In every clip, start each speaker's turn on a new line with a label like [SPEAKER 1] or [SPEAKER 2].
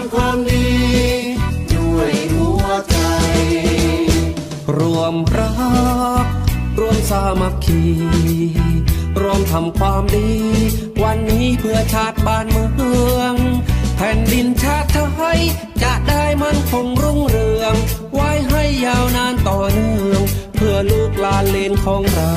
[SPEAKER 1] ำความดี ด้วยหัวใจ
[SPEAKER 2] รวมรัก รวมสามัคคี รวมทำความดี วันนี้เพื่อชาติบ้านเมือง แผ่นดินชาติไทย จะได้มั่นคงรุ่งเรือง ไว้ให้ยาวนานต่อเนื่อง เพื่อลูกหลานเลนของเรา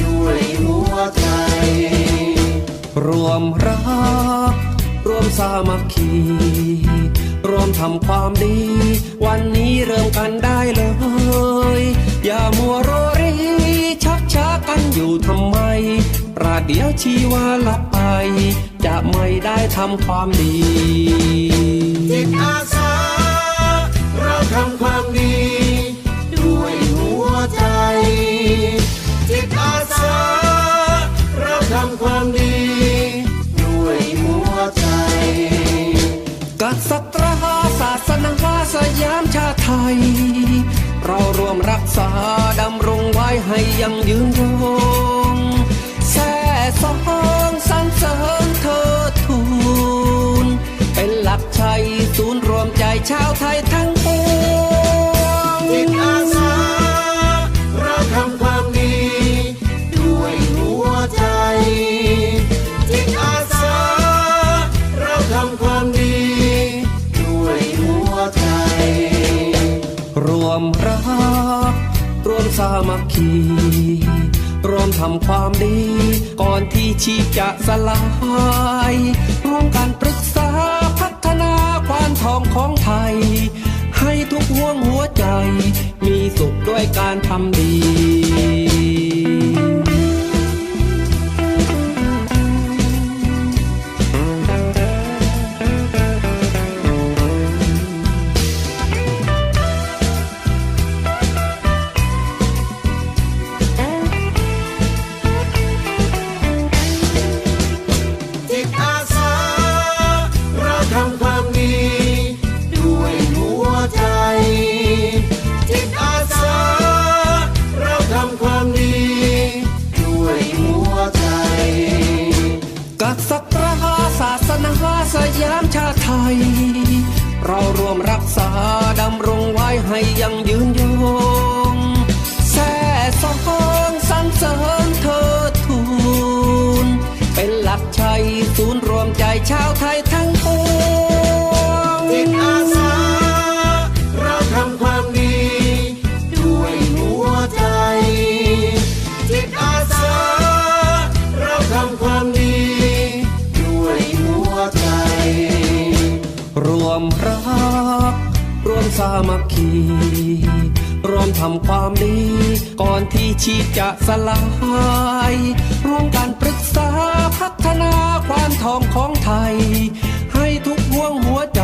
[SPEAKER 1] ด้วยหัวใจ
[SPEAKER 2] รวมรัก รวมสามัคคี รวมทำความดี วันนี้เริ่มกันได้เลย อย่ามัวรอรีชักช้ากันอยู่ทำไม ประเดี๋ยวชีวาลับไป จะไม่ได้ทำความดีจิตอา
[SPEAKER 1] สา เราทำความดี
[SPEAKER 2] ดำรงไว้ให้ยังยืนยงแส่สองสรรเสริญเทิดทูนเป็นหลักชัยศูนย์รวมใจชาวไทยทั้งปวงจิตอาสา
[SPEAKER 1] เราทำความดีด้วยหัวใจจิตอาสาเราทำความดีด้วยหัวใจ
[SPEAKER 2] รวมรัก รวมสามัคคีรวมทำความดี ก่อนที่ชีพจะสลายร่วมกันปรึกษาพัฒนาความทองของไทย ให้ทุกห่วงหัวใจ มีสุขด้วยการทำดี วมใจชาวไทยทั้งปวงจิตอาสา
[SPEAKER 1] เราทำความดี ด้วยหัวใจ จิตอาสา เราทำความดี ด้วยหัวใจ
[SPEAKER 2] รวมรัก รวมสามัคคี ร่วมทำความดี ก่อนที่ชีจะสลาย ร่วมกันปรึกษาพัฒนาความทองของไทย ให้ทุกห่วงหัวใจ